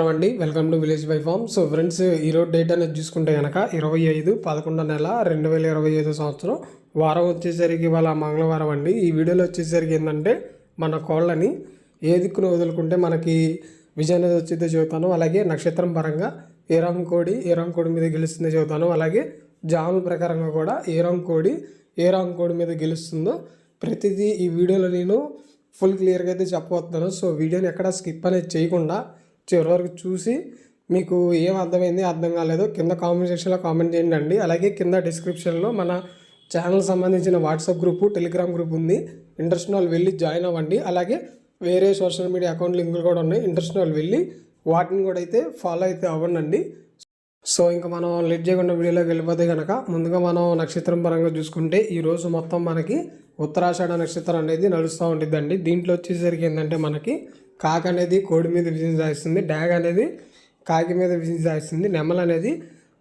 అండి welcome to village by farm. So friends ఈరోజు date అనేది చూసుకుంటే కనుక ఇరవై ఐదు పదకొండో నెల రెండు వేల ఇరవై ఐదు సంవత్సరం. వారం వచ్చేసరికి ఇవాళ మంగళవారం అండి. ఈ వీడియోలో వచ్చేసరికి ఏంటంటే మన కోళ్ళని ఏ దిక్కును వదులుకుంటే మనకి విజయం అనేది వచ్చిందో చెబుతాను. అలాగే నక్షత్రం పరంగా ఏ రంగు కోడి ఏ రంగు కోడి మీద గెలుస్తుందో చెబుతాను. అలాగే జాముల ప్రకారంగా కూడా ఏ రంగు కోడి ఏ రంగు కోడి మీద గెలుస్తుందో ప్రతిదీ ఈ వీడియోలో నేను ఫుల్ క్లియర్గా అయితే చెప్పబోతున్నాను. సో వీడియోని ఎక్కడ స్కిప్ అనేది చేయకుండా చివరి వరకు చూసి మీకు ఏం అర్థమైంది అర్థం కాలేదో కింద కామెంట్ సెక్షన్లో కామెంట్ చేయండి అండి. అలాగే కింద డిస్క్రిప్షన్లో మన ఛానల్ సంబంధించిన వాట్సాప్ గ్రూపు టెలిగ్రామ్ గ్రూప్ ఉంది. ఇంట్రెస్ట్ వాళ్ళు వెళ్ళి జాయిన్ అవ్వండి. అలాగే వేరే సోషల్ మీడియా అకౌంట్ లింకులు కూడా ఉన్నాయి. ఇంట్రెస్ట్ వాళ్ళు వెళ్ళి వాటిని కూడా అయితే ఫాలో అయితే అవ్వండి సో ఇంకా మనం లేట్ చేయకుండా వీడియోలోకి వెళ్ళిపోతే కనుక ముందుగా మనం నక్షత్రం పరంగా చూసుకుంటే ఈ రోజు మొత్తం మనకి ఉత్తరాషాఢ నక్షత్రం అనేది నడుస్తూ ఉంటుందండి దీంట్లో వచ్చేసరికి ఏంటంటే మనకి కాకి అనేది కోడి మీద బిజినెస్ సాధిస్తుంది డాగ్ అనేది కాకి మీద బిజినెస్ సాధిస్తుంది నెమల్ అనేది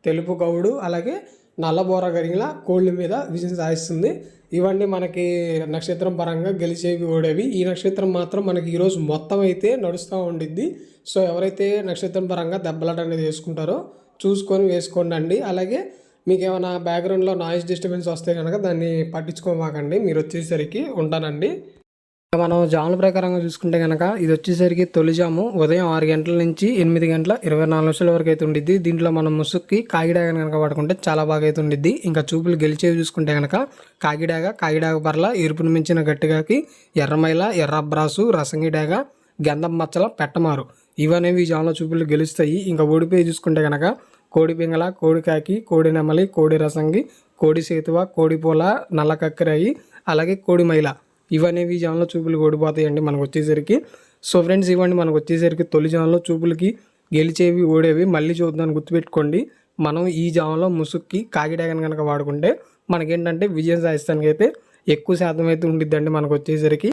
తెలుపు గౌడు అలాగే నల్లబోర గరిగిన కోళ్ళ మీద విజయం సాధిస్తుంది ఇవన్నీ మనకి నక్షత్రం పరంగా గెలిచేవి ఓడేవి. ఈ నక్షత్రం మాత్రం మనకి ఈరోజు మొత్తం అయితే నడుస్తూ ఉండిద్ది. సో ఎవరైతే నక్షత్రం పరంగా దెబ్బలాట అనేది వేసుకుంటారో చూసుకొని వేసుకోండి అండి అలాగే మీకు ఏమైనా బ్యాక్గ్రౌండ్లో నాయిస్ డిస్టర్బెన్స్ వస్తే కనుక దాన్ని పట్టించుకోమాకండి. మీరు వచ్చేసరికి ఉంటానండి. మనం జాముల ప్రకారంగా చూసుకుంటే కనుక ఇది వచ్చేసరికి తొలి జాము. ఉదయం ఆరు గంటల నుంచి ఎనిమిది గంటల ఇరవై నాలుగు నిమిషాల వరకు అయితే ఉండిద్ది. దీంట్లో మనం ముసుక్కి కాగిడాగ కనుక పడుకుంటే చాలా బాగా అయితే ఉండిద్ది. ఇంకా చూపులు గెలిచేవి చూసుకుంటే కనుక కాగిడాగ కాగిడాగ బర్ల ఎరుపును మించిన గట్టిగాకి ఎర్రమైల ఎర్రబ్రాసు రసంగిడాగ గంధం మచ్చల పెట్టమారు. ఇవనేవి ఈ జాముల చూపులు గెలుస్తాయి. ఇంకా ఓడిపోయి చూసుకుంటే కనుక కోడి పింగళ కోడి కాకి కోడి నెమలి కోడి రసంగి కోడి సేతువ కోడి పూల నల్ల కక్కరాయి అలాగే కోడి మైల. ఇవనేవి జాన్లో చూపులు ఓడిపోతాయండి మనకు వచ్చేసరికి. సో ఫ్రెండ్స్ ఇవ్వండి మనకు వచ్చేసరికి తొలి జాన్లో చూపులకి గెలిచేవి ఓడేవి మళ్ళీ చూద్దాన్ని గుర్తుపెట్టుకోండి. మనం ఈ జామలో ముసుక్కి కాకిడాగన్ కనుక వాడుకుంటే మనకేంటంటే విజయం సాధిస్తానికి అయితే ఎక్కువ శాతం అయితే ఉండిద్దండి మనకు వచ్చేసరికి.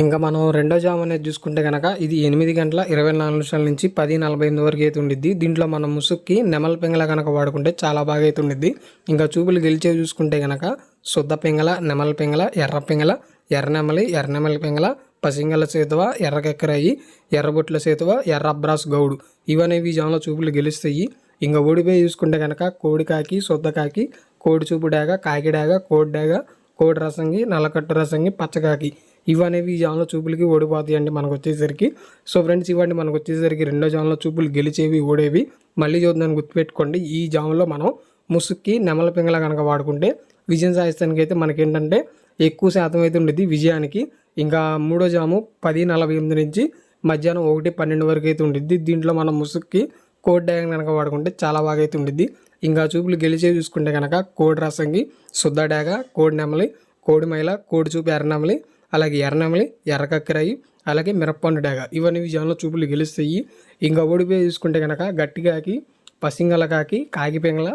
ఇంకా మనం రెండో జామ్ అనేది చూసుకుంటే కనుక ఇది ఎనిమిది గంటల ఇరవై నాలుగు నిమిషాల నుంచి పది నలభై ఎనిమిది వరకు అయితే ఉండిద్ది. దీంట్లో మనం ముసుక్కి నెమల పింగళ కనుక వాడుకుంటే చాలా బాగా అయితే ఉండిద్ది. ఇంకా చూపులు గెలిచేవి చూసుకుంటే కనుక శుద్ధ పింగళ నెమల పింగళ ఎర్ర పింగళ ఎర్రనెమలి ఎర్రనెమలి పింగళ పసింగల సేతువ ఎర్రకెక్కరాయి ఎర్రబొట్ల సేతువ ఎర్ర అబ్రాస్ గౌడు. ఇవనేవి ఈ జామ్లో చూపులు గెలుస్తాయి. ఇంకా ఓడిపోయి చూసుకుంటే కనుక కోడికాకి శుద్ధకాకి కోడి చూపు డాగ కాకి డాగ కోడి డాగ కోడి రసంగి నల్లకట్టు రసంగి పచ్చకాకి ఇవనేవి ఈ జాన్లో చూపులకి ఓడిపోతాయి అండి మనకు వచ్చేసరికి. సో ఫ్రెండ్స్ ఇవ్వండి మనకు వచ్చేసరికి రెండో జాన్లో చూపులు గెలిచేవి ఓడేవి. మళ్ళీ చూద్దాన్ని గుర్తుపెట్టుకోండి. ఈ జామ్లో మనం ముసుక్కి నెమల పింగళ కనుక వాడుకుంటే విజయం సాధిస్తానికి అయితే మనకేంటంటే ఎక్కువ శాతం అయితే ఉండేది విజయానికి. ఇంకా మూడో జాము పది నలభై ఎనిమిది నుంచి మధ్యాహ్నం ఒకటి పన్నెండు వరకు అయితే ఉండిద్ది దీంట్లో మనం ముసుక్కి కోడ్ డ్యాగన్ కనుక వాడుకుంటే చాలా బాగా అయితే ఉండిద్ది ఇంకా చూపులు గెలిచే చూసుకుంటే కనుక కోడి రసంగి శుద్ధ డాగ కోడి నెమలి కోడి మైల కోడి చూపు ఎర్రనెమలి అలాగే ఎర్రనెమలి ఎర్రకక్కరాయి అలాగే మిరప్పండు డాగ. ఇవన్నీ విజయంలో చూపులు గెలుస్తాయి. ఇంకా ఓడిపోయి చూసుకుంటే కనుక గట్టిగాకి పసింగల కాకి కాకి పెంగల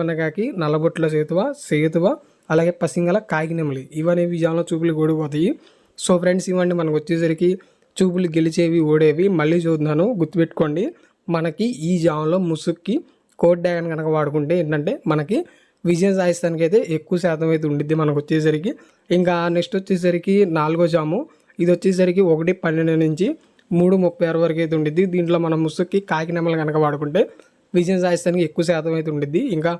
వన్న కాకి నల్లబొట్ల సేతువ సేతువ అలాగే పసింగల కాకినెమలి ఇవన్నీ విజయంలో చూపులు ఓడిపోతాయి సో ఫ్రెండ్స్ ఇవ్వండి. మనకు వచ్చేసరికి చూపులు గెలిచేవి ఓడేవి. మళ్ళీ చూద్దాను. గుర్తుపెట్టుకోండి. మనకి ఈ జామ్లో ముసుక్కి కోడ్ డ్యాగన్ కనుక వాడుకుంటే ఏంటంటే మనకి విజయం సాధిస్తానికి అయితే ఎక్కువ శాతం అయితే ఉండిద్ది మనకు వచ్చేసరికి. ఇంకా నెక్స్ట్ వచ్చేసరికి నాలుగో జాము. ఇది వచ్చేసరికి ఒకటి పన్నెండు నుంచి మూడు ముప్పై ఆరు వరకు అయితే ఉండిద్ది. దీంట్లో మనం ముసుక్కి కాకినెమలు కనుక వాడుకుంటే విజయం సాధిస్తానికి ఎక్కువ శాతం అయితే ఉండిద్ది. ఇంకా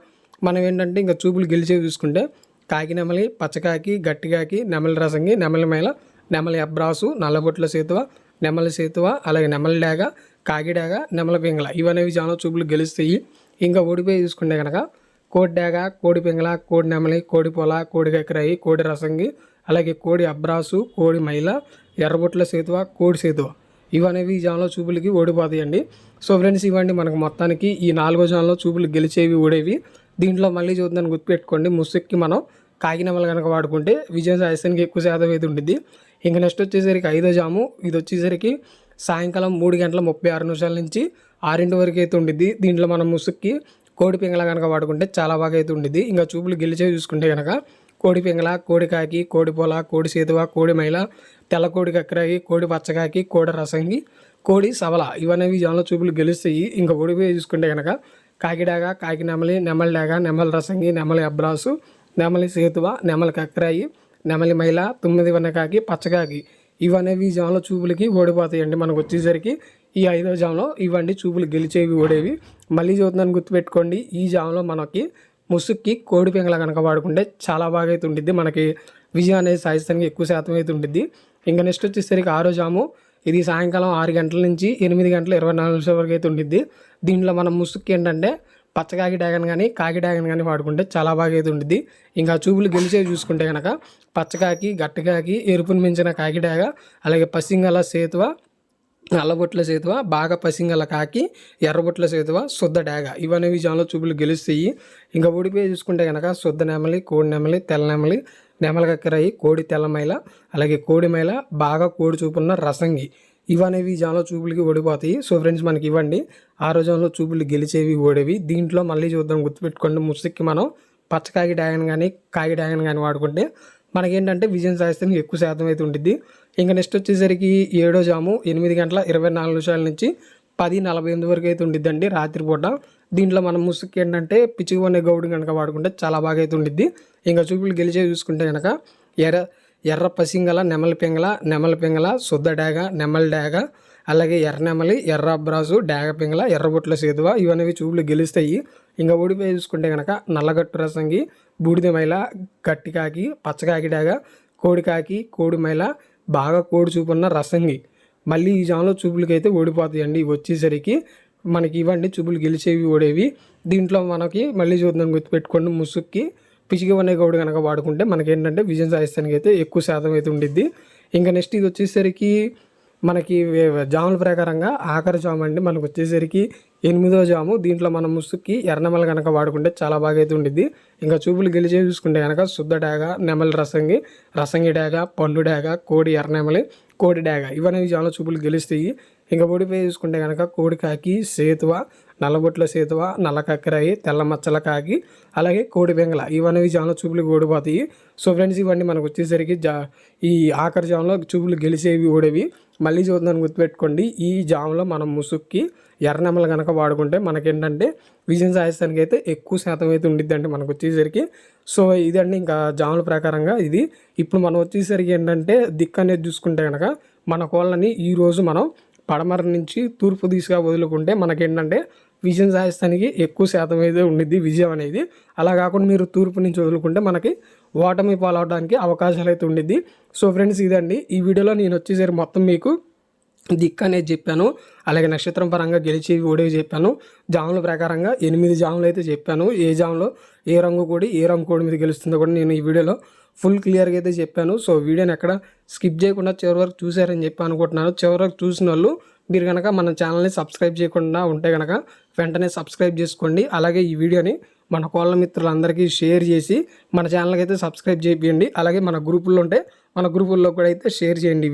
మనం ఏంటంటే ఇంకా చూపులు గెలిచేవి చూసుకుంటే కాకి నెమలి పచ్చకాకి గట్టికాకి నెమలి రసంగి నెమలి మేళ నెమలి అబ్రాసు నల్లబొట్ల సేతువ నెమలి సేతువ అలాగే నెమలి డాగ కాకిడాగ నెమల పింగళ. ఇవనేవి చాలా చూపులు గెలుస్తాయి. ఇంకా ఓడిపోయి చూసుకుంటే కనుక కోడి డాగ కోడి పింగళ కోడి నెమలి కోడి పొల కోడి కక్కరాయి కోడి రసంగి అలాగే కోడి అబ్రాసు కోడి మైల ఎర్రబొట్ల సేతువ కోడి సేతువ. ఇవనేవి ఈ జాన్లో చూపులకి ఓడిపోతాయండి. సో ఫ్రెండ్స్ ఇవ్వండి మనకు మొత్తానికి ఈ నాలుగో జాన్లో చూపులు గెలిచేవి ఓడేవి. దీంట్లో మళ్ళీ చూద్దాన్ని గుర్తుపెట్టుకోండి. ముసుక్కి మనం కాకినమలు కనుక వాడుకుంటే విజయం సాయసానికి ఎక్కువ శాతం అయితే ఉంటుంది ఇంకా నెక్స్ట్ వచ్చేసరికి ఐదో జాము. ఇది వచ్చేసరికి సాయంకాలం మూడు గంటల ముప్పై ఆరు నిమిషాల నుంచి ఆరింటి వరకు అయితే ఉండిద్ది. దీంట్లో మనం ముసుక్కి కోడి పింగళ కనుక వాడుకుంటే చాలా బాగా అయితే ఉండిద్ది. ఇంకా చూపులు గెలిచే చూసుకుంటే కనుక కోడి పింగళ కోడి కాకి కోడి పొల కోడి సేతువ కోడి మైల తెల్ల కోడి కక్కరాకి కోడి పచ్చకాకి కోడి రసంగి కోడి సవల ఇవనేవి జాన్లో చూపులు గెలుస్తాయి. ఇంకా ఓడిపోయి చూసుకుంటే కనుక కాకిడాగ కాకి నెమలి నెమలి డాగ నెమలి రసంగి నెమలి అబ్రాసు నెమలి సేతువ నెమలి కక్కరాయి నెమలి మైల తొమ్మిది వన్నకాకి పచ్చకాకి ఇవనేవి జాన్ల చూపులకి ఓడిపోతాయండి మనకు వచ్చేసరికి. ఈ ఐదో జామ్లో ఇవ్వండి చూపులు గెలిచేవి ఓడేవి. మళ్ళీ చూద్దాన్ని గుర్తుపెట్టుకోండి ఈ జామ్లో మనకి ముసుక్కి కోడి పెంగల కనుక వాడుకుంటే చాలా బాగా అయితే ఉంటుంది మనకి విజయం అనేది సాధిస్తానికి ఎక్కువ శాతం అయితే ఉంటుంది ఇంకా నెక్స్ట్ వచ్చేసరికి ఆరో జాము. ఇది సాయంకాలం ఆరు గంటల నుంచి ఎనిమిది గంటల ఇరవై నాలుగు నిమిషాల వరకు అయితే ఉండిద్ది. దీంట్లో మనం ముసుక్కి ఏంటంటే పచ్చకాకి డ్యాగన్ కానీ కాకి డ్యాగన్ కానీ వాడుకుంటే చాలా బాగా అయితే ఉండిద్ది. ఇంకా చూపులు గెలిచే చూసుకుంటే కనుక పచ్చకాకి గట్టకాకి ఎరుపును మించిన కాకి డ్యాగ అలాగే పసింగల సేతువ నల్లబొట్ల సేతువ బాగా పసింగల కాకి ఎర్రబొట్ల సేతువ శుద్ధ డాగ ఇవనేవి విజయంలో చూపులు గెలుస్తాయి. ఇంకా ఊడిపోయి చూసుకుంటే కనుక శుద్ధ నెమలి కోడి నెమలి తెల్ల నెమలి నెమలకక్కరాయి కోడి తెల్లమైల అలాగే కోడి మైల బాగా కోడి చూపున్న రసంగి. ఇవనేవి జాన్లో చూపులకి ఓడిపోతాయి. సో ఫ్రెండ్స్ మనకి ఇవ్వండి. ఆ రోజుల్లో చూపులు గెలిచేవి ఓడేవి. దీంట్లో మళ్ళీ చూద్దాం. గుర్తుపెట్టుకోండి ముసుక్కి మనం పచ్చకాకి డ్యాగన్ కానీ కాగి డ్యాగన్ కానీ వాడుకుంటే మనకేంటంటే విజయం సాధిస్తానికి ఎక్కువ శాతం అయితే ఉంటుంది ఇంకా నెక్స్ట్ వచ్చేసరికి ఏడో జాము ఎనిమిది గంటల ఇరవై నాలుగు నిమిషాల నుంచి పది నలభై ఎనిమిది వరకు అయితే ఉండిద్దండి రాత్రిపూట. దీంట్లో మనం ముసుగు ఏంటంటే పిచ్చిగొనే గౌడు కనుక వాడుకుంటే చాలా బాగా అయితే ఉండిద్ది. ఇంకా చూపులు గెలిచే చూసుకుంటే కనుక ఎర్ర ఎర్ర పసింగల నెమలి పింగల నెమలి పింగల శుద్ధ డాగ నెమలి డాగ అలాగే ఎర్ర నెమలి ఎర్ర అబ్రాసు డాగ పింగల ఎర్రబొట్ల సేదువ ఇవన్నీ చూపులు గెలుస్తాయి. ఇంకా ఓడిపోయి చూసుకుంటే కనుక నల్లగట్టు రసంగి బూడిద మైల గట్టికాకి పచ్చకాకి డాగ కోడికాకి కోడి మైల బాగా కోడి చూపున్న రసంగి. మళ్ళీ ఈ జాన్లో చూపులకైతే ఓడిపోతాయండి. ఇవి వచ్చేసరికి మనకి ఇవ్వండి చూపులు గెలిచేవి ఓడేవి. దీంట్లో మనకి మళ్ళీ చూద్దాం గుర్తుపెట్టుకోండి ముసుక్కి పిచిగవనే గౌడు కనుక వాడుకుంటే మనకి ఏంటంటే విజయం సాధిస్తానికి అయితే ఎక్కువ శాతం అయితే ఉండిద్ది. ఇంకా నెక్స్ట్ ఇది వచ్చేసరికి మనకి జాముల ప్రకారంగా ఆఖరి జాము అండి. మనకు వచ్చేసరికి ఎనిమిదో జాము. దీంట్లో మనం ముసుక్కి ఎర్రనెమల కనుక వాడుకుంటే చాలా బాగా అయితే ఉండిద్ది. ఇంకా చూపులు గెలిచే చూసుకుంటే కనుక శుద్ధ డాగ నెమలి రసంగి రసంగి డాగ పండు డాగ కోడి ఎర్రనెమలి కోడి డాగ. ఇవన్నీ చాలా చూపులు గెలుస్తాయి ఇంకా ఓడిపోయి చూసుకుంటే కనుక కోడి కాకి సేతువ నల్లబొట్ల సేతువ నల్ల కక్కరాయి తెల్ల మచ్చల కాకి అలాగే కోడి బెంగళ. ఇవన్నీ జాముల చూపులు ఓడిపోతాయి సో ఫ్రెండ్స్ ఇవన్నీ మనకు వచ్చేసరికి జా ఈ ఆఖరి జాములో చూపులు గెలిచేవి ఓడేవి మళ్ళీ చూద్దాం గుర్తుపెట్టుకోండి. ఈ జాములో మనం ముసుక్కి ఎర్రనెమ్మలు కనుక వాడుకుంటే మనకేంటంటే విజయం సాధిస్తానికి అయితే ఎక్కువ శాతం అయితే ఉండిద్ది అండి మనకు వచ్చేసరికి. సో ఇదండి ఇంకా జాముల ప్రకారంగా ఇది. ఇప్పుడు మనం వచ్చేసరికి ఏంటంటే దిక్కు అనేది చూసుకుంటే కనుక మన కోళ్ళని ఈరోజు మనం పడమర నుంచి తూర్పు దిశగా వదులుకుంటే మనకేంటంటే విజయం సాధిస్తానికి ఎక్కువ శాతం అయితే ఉండిద్ది విజయం అనేది. అలా కాకుండా మీరు తూర్పు నుంచి వదులుకుంటే మనకి ఓటమి పాలవడానికి అవకాశాలు అయితే ఉండిద్ది. సో ఫ్రెండ్స్ ఇదండి. ఈ వీడియోలో నేను వచ్చేసరికి మొత్తం మీకు దిక్ అనేది చెప్పాను. అలాగే నక్షత్రం పరంగా గెలిచి ఓడేవి చెప్పాను. జాముల ప్రకారంగా ఎనిమిది జాములు అయితే చెప్పాను. ఏ జాములో ఏ రంగు కోడి ఏ రంగు కోడి మీద గెలుస్తుందో కూడా నేను ఈ వీడియోలో ఫుల్ క్లియర్గా అయితే చెప్పాను. సో వీడియోని ఎక్కడ స్కిప్ చేయకుండా చివరి వరకు చూశారని చెప్పి అనుకుంటున్నాను. చివరి వరకు చూసిన వాళ్ళు మీరు కనుక మన ఛానల్ని సబ్స్క్రైబ్ చేయకుండా ఉంటే కనుక వెంటనే సబ్స్క్రైబ్ చేసుకోండి. అలాగే ఈ వీడియోని మన కోళ్ళ మిత్రులందరికీ షేర్ చేసి మన ఛానల్కి అయితే సబ్స్క్రైబ్ చేయండి. అలాగే మన గ్రూపుల్లో ఉంటే మన గ్రూపుల్లో కూడా అయితే షేర్ చేయండి.